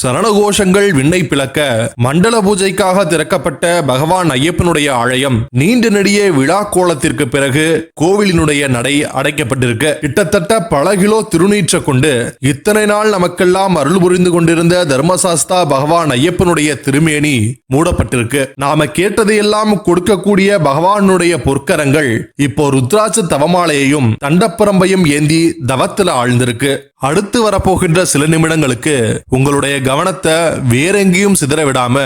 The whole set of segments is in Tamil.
சரணகோஷங்கள் விண்ணை பிளக்க மண்டல பூஜைக்காக திறக்கப்பட்ட பகவான் ஐயப்பனுடைய ஆலயம் நீண்ட நெடிய விழா கோலத்திற்கு பிறகு கோவிலினுடைய நடை அடைக்கப்பட்டிருக்கு. கிட்டத்தட்ட பல கிலோ திருநீற்ற கொண்டு இத்தனை நாள் நமக்கெல்லாம் அருள் புரிந்து கொண்டிருந்த தர்மசாஸ்தா பகவான் ஐயப்பனுடைய திருமேனி மூடப்பட்டிருக்கு. நாம கேட்டதையெல்லாம் கொடுக்கக்கூடிய பகவானுடைய பொற்கரங்கள் இப்போ ருத்ராட்ச தவமாலையையும் தண்டப்பரம்பையும் ஏந்தி தவத்துல ஆழ்ந்திருக்கு. அடுத்து வரப்போகின்ற சில நிமிடங்களுக்கு உங்களுடைய கவனத்தை வேற எங்கேயும் சிதற விடாம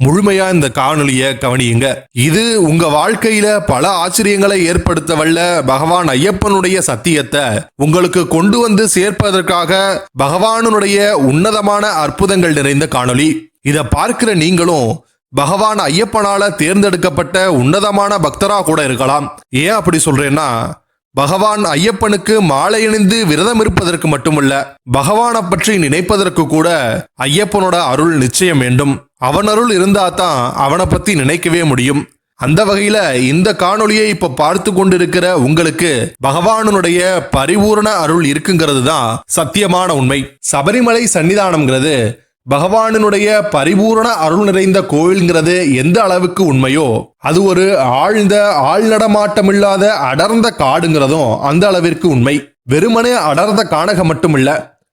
முழுமையா இந்த காணொலிய கவனியுங்க. இது உங்க வாழ்க்கையில பல ஆச்சரியங்களை ஏற்படுத்த வல்ல பகவான் ஐயப்பனுடைய சத்தியத்தை உங்களுக்கு கொண்டு வந்து சேர்ப்பதற்காக பகவானுடைய உன்னதமான அற்புதங்கள் நிறைந்த காணொலி இதை பார்க்கிற நீங்களும் பகவான் ஐயப்பனால தேர்ந்தெடுக்கப்பட்ட உன்னதமான பக்தரா கூட இருக்கலாம். ஏன் அப்படி சொல்றேன்னா பகவான் ஐயப்பனுக்கு மாலை அணிந்து விரதம் இருப்பதற்கு மட்டுமல்ல பகவானை பற்றி நினைப்பதற்கு கூட ஐயப்பனோட அருள் நிச்சயம் வேண்டும். அவன் அருள் இருந்தா தான் அவனை பத்தி நினைக்கவே முடியும். அந்த வகையில இந்த காணொளியை இப்ப பார்த்து கொண்டிருக்கிற உங்களுக்கு பகவானுடைய பரிபூரண அருள் இருக்குங்கிறது தான் சத்தியமான உண்மை. சபரிமலை சன்னிதானம்ங்கிறது பகவானினுடைய பரிபூரண அருள் நிறைந்த கோவில்ங்கிறது எந்த அளவுக்கு உண்மையோ அது ஒரு ஆழ்ந்த ஆள் நடமாட்டமில்லாத அடர்ந்த காடுங்கிறதும் அந்த அளவிற்கு உண்மை. வெறுமனே அடர்ந்த காணகம் மட்டுமில்ல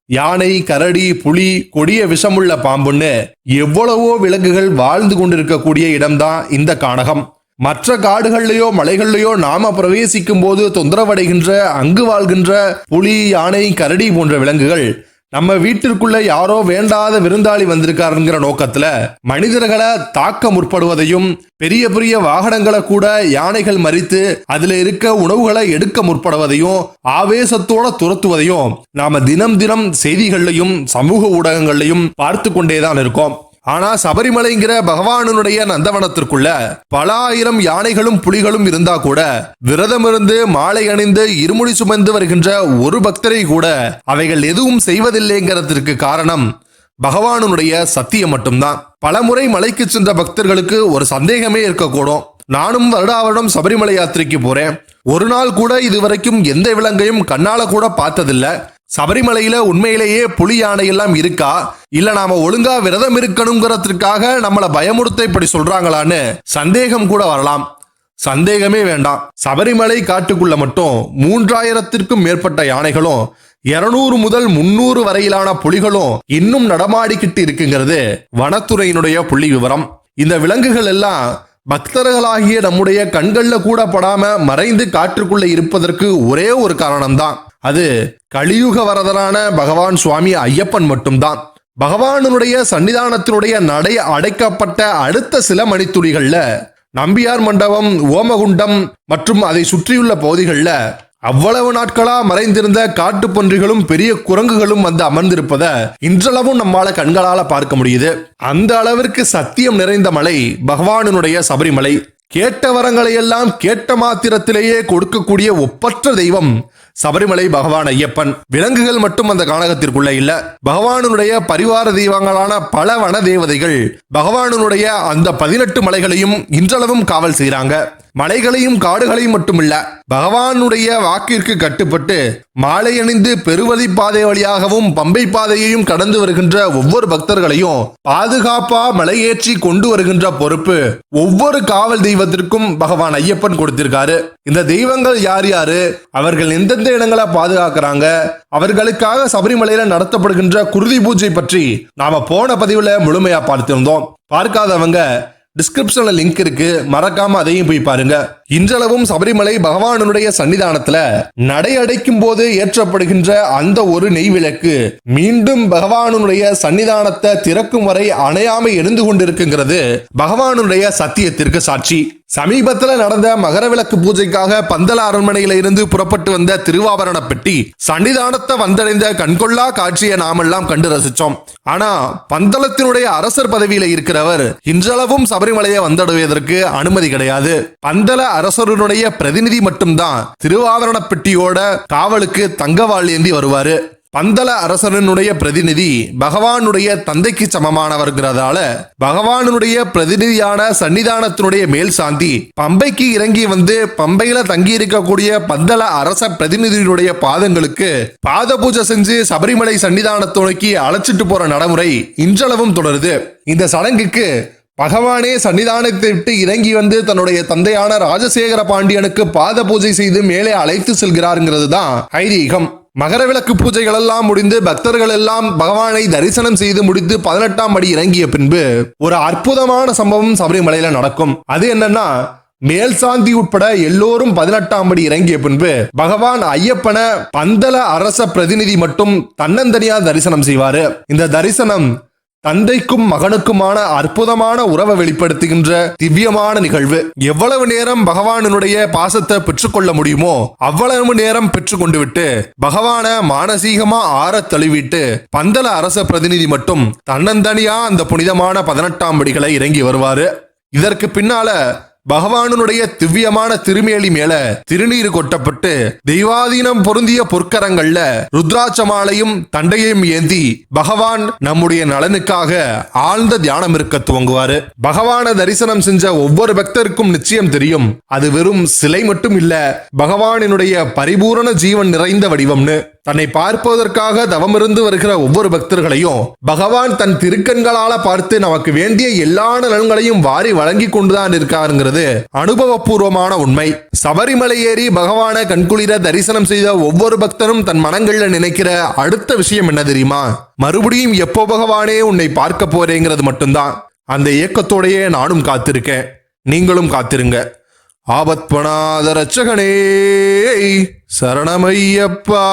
யானை கரடி புலி கொடிய விஷமுள்ள பாம்புன்னு எவ்வளவோ விலங்குகள் வாழ்ந்து கொண்டிருக்கக்கூடிய இடம்தான் இந்த காணகம் மற்ற காடுகள்லையோ மலைகள்லையோ நாம பிரவேசிக்கும் போது தொந்தரவடைகின்ற அங்கு வாழ்கின்ற புலி யானை கரடி போன்ற விலங்குகள் நம்ம வீட்டிற்குள்ள யாரோ வேண்டாத விருந்தாளி வந்திருக்காருங்கிற நோக்கத்துல மனிதர்களை தாக்க முற்படுவதையும் பெரிய பெரிய வாகனங்களை கூட யானைகள் மறித்து அதுல இருக்க உணவுகளை எடுக்க முற்படுவதையும் ஆவேசத்தோட துரத்துவதையும் நாம தினம் தினம் செய்திகள்லையும் சமூக ஊடகங்கள்லையும் பார்த்து கொண்டேதான் இருக்கோம். ஆனா சபரிமலைங்கிற பகவானுடைய நந்தவனத்திற்குள்ள பல ஆயிரம் யானைகளும் புலிகளும் இருந்தா கூட விரதம் இருந்து மாலை அணிந்து இருமுடி சுமந்து வருகின்ற ஒரு பக்தரை கூட அவைகள் எதுவும் செய்வதில்லைங்கிறதுக்கு காரணம் பகவானுடைய சத்தியம் மட்டும்தான். பலமுறை மலைக்கு சென்ற பக்தர்களுக்கு ஒரு சந்தேகமே இருக்கக்கூடும். நானும் வருடா வருடம் சபரிமலை யாத்திரைக்கு போறேன். ஒரு நாள் கூட இதுவரைக்கும் எந்த விலங்கையும் கண்ணால கூட பார்த்ததில்ல. சபரிமலையில உண்மையிலேயே புலி யானை எல்லாம் இருக்கா? இல்ல நாம ஒழுங்கா விரதம் இருக்கணுங்கிறதுக்காக நம்மள பயமுறுத்த இப்படி சொல்றாங்களான்னு சந்தேகம் கூட வரலாம். சந்தேகமே வேண்டாம். சபரிமலை காட்டுக்குள்ள மட்டும் மூன்றாயிரத்திற்கும் மேற்பட்ட யானைகளும் இருநூறு முதல் முன்னூறு வரையிலான புலிகளும் இன்னும் நடமாடிக்கிட்டு இருக்குங்கிறது வனத்துறையினுடைய புள்ளி விவரம். இந்த விலங்குகள் எல்லாம் பக்தர்களாகிய நம்முடைய கண்கள்ல கூட படாம மறைந்து காற்றுக்குள்ள இருப்பதற்கு ஒரே ஒரு காரணம்தான். அது கலியுக வரதரான பகவான் சுவாமி ஐயப்பன் மட்டும்தான். பகவானுடைய சன்னிதானத்தினுடைய நடை அடைக்கப்பட்ட அடுத்த சில மணித்துளிகள்ல நம்பியார் மண்டபம் ஓமகுண்டம் மற்றும் அதை சுற்றியுள்ள பகுதிகளில் அவ்வளவு நாட்களா மறைந்திருந்த காட்டுப்பன்றிகளும் பெரிய குரங்குகளும் வந்து அமர்ந்திருப்பத இன்றளவும் நம்மால கண்களால பார்க்க முடியுது. அந்த அளவிற்கு சத்தியம் நிறைந்த மலை பகவானுடைய சபரிமலை. கேட்ட வரங்களை எல்லாம் கேட்ட மாத்திரத்திலேயே கொடுக்கக்கூடிய ஒப்பற்ற தெய்வம் சபரிமலை பகவான் ஐயப்பன். விலங்குகள் மட்டும் அந்த கானகத்திற்குள்ள இல்ல. பகவானுடைய பரிவார தெய்வங்களான பல வன தேவதைகள் பகவானுடைய அந்த பதினெட்டு மலைகளையும் இன்றளவும் காவல் செய்யறாங்க மலைகளையும் காடுகளையும் மட்டுமில்ல பகவானுடைய வாக்கிற்கு கட்டுப்பட்டு மாலை அணிந்து பெருவழி பாதை வழியாகவும் பம்பை பாதையையும் கடந்து வருகின்ற ஒவ்வொரு பக்தர்களையும் பாதுகாப்பா மலையேற்றி கொண்டு வருகின்ற பொறுப்பு ஒவ்வொரு காவல் தெய்வத்திற்கும் பகவான் ஐயப்பன் கொடுத்திருக்காரு. இந்த தெய்வங்கள் யார் யாரு? அவர்கள் எந்தெந்த இடங்களை பாதுகாக்கிறாங்க? அவர்களுக்காக சபரிமலையில நடத்தப்படுகின்ற குருதி பூஜை பற்றி நாம போன பதிவுல முழுமையா பார்த்திருந்தோம். பார்க்காதவங்க டிஸ்கிரிப்ஷன்ல லிங்க் இருக்கு. மறக்காம அதையும் போய் பாருங்க. இன்றளவும் சபரிமலை பகவானுடைய சன்னிதானத்துல நடை அடைக்கும் போது ஏற்றப்படுகின்ற அந்த ஒரு நெய் விளக்கு மீண்டும் பகவானுடைய சன்னிதானத்தை திறக்கும் வரை அணையாம எழுந்து கொண்டிருக்குங்கிறது பகவானுடைய சத்தியத்திற்கு சாட்சி. சமீபத்துல நடந்த மகர விளக்கு பூஜைக்காக பந்தல அரண்மனையில இருந்து புறப்பட்டு வந்த திருவாபரண பெட்டி சன்னிதானத்தை வந்தடைந்த கண்கொள்ளா காட்சியை நாமெல்லாம் கண்டு ரசிச்சோம். ஆனா பந்தளத்தினுடைய அரசர் பதவியில இருக்கிறவர் இன்றளவும் சபரிமலையை வந்தடைவதற்கு அனுமதி கிடையாது. பந்தல அரசருடைய பிரதிநிதி மட்டும்தான். திருவாவரணப்பட்டியோட காவலுக்கு தங்கவாள் ஏந்தி வருவாரு. பந்தல அரசனுடைய பிரதிநிதி பகவானுடைய தந்தைக்கு சமமானவர்கிறதால பகவானுடைய பிரதிநிதியான சன்னிதானத்தினுடைய மேல் சாந்தி பம்பைக்கு இறங்கி வந்து பம்பையில தங்கி இருக்கக்கூடிய பந்தல அரச பிரதிநிதியினுடைய பாதங்களுக்கு பாத பூஜை செஞ்சு சபரிமலை சன்னிதானத்தை நோக்கி அழைச்சிட்டு போற நடைமுறை இன்றளவும் தொடருது. இந்த சடங்குக்கு பகவானே சன்னிதானத்தை விட்டு இறங்கி வந்து தன்னுடைய தந்தையான ராஜசேகர பாண்டியனுக்கு பாத பூஜை செய்து மேலே அழைத்து செல்கிறாருங்கிறது தான் ஐதீகம். மகர விளக்கு பூஜைகள் எல்லாம் முடிந்து பக்தர்கள் எல்லாம் பகவானை தரிசனம் செய்து முடித்து பதினெட்டாம் படி இறங்கிய பின்பு ஒரு அற்புதமான சம்பவம் சபரிமலையில நடக்கும். அது என்னன்னா மேல் சாந்தி உட்பட எல்லோரும் பதினெட்டாம் படி இறங்கிய பின்பு பகவான் ஐயப்பனை பந்தல அரச பிரதிநிதி மட்டும் தன்னந்தனியா தரிசனம் செய்வாரு. இந்த தரிசனம் தந்தைக்கும் மகனுக்குமான அற்புதமான உறவை வெளிப்படுத்துகின்ற திவ்யமான நிகழ்வு. எவ்வளவு நேரம் பகவானுடைய பாசத்தை பெற்றுக்கொள்ள முடியுமோ அவ்வளவு நேரம் பெற்றுக்கொண்டு விட்டு பகவான மானசீகமா ஆற தழுவிட்டு பந்தல அரச பிரதிநிதி மட்டும் தன்னந்தனியா அந்த புனிதமான பதினெட்டாம் படிகளை இறங்கி வருவாரு. இதற்கு பின்னால பகவானுடைய திவ்யமான திருமேலி மேல திருநீர் கொட்டப்பட்டு தெய்வாதீனம் பொருந்திய பொற்கரங்கள்ல ருத்ராட்சமாலையும் தண்டையும் ஏந்தி பகவான் நம்முடைய நலனுக்காக ஆழ்ந்த தியானம் இருக்க துவங்குவாரு. பகவான தரிசனம் செஞ்ச ஒவ்வொரு பக்தருக்கும் நிச்சயம் தெரியும். அது வெறும் சிலை மட்டும் இல்ல பகவானினுடைய பரிபூரண ஜீவன் நிறைந்த வடிவம்னு. தன்னை பார்ப்பதற்காக தவமிருந்து வருகிற ஒவ்வொரு பக்தர்களையும் பகவான் தன் திருக்கண்களால பார்த்து நமக்கு வேண்டிய எல்லா நலன்களையும் வாரி வழங்கி கொண்டுதான் இருக்காருங்கிறது அனுபவபூர்வமான உண்மை. சபரிமலை ஏறி பகவான கண்குளிர தரிசனம் செய்த ஒவ்வொரு பக்தரும் தன் மனங்கள்ல நினைக்கிற அடுத்த விஷயம் என்ன தெரியுமா? மறுபடியும் எப்போ பகவானே உன்னை பார்க்க போறேங்கிறது மட்டும்தான். அந்த ஏக்கத்தோடையே நானும் காத்திருக்கேன். நீங்களும் காத்திருங்க. ஆபத்பனாத ரச்சகனே சரணமையப்பா.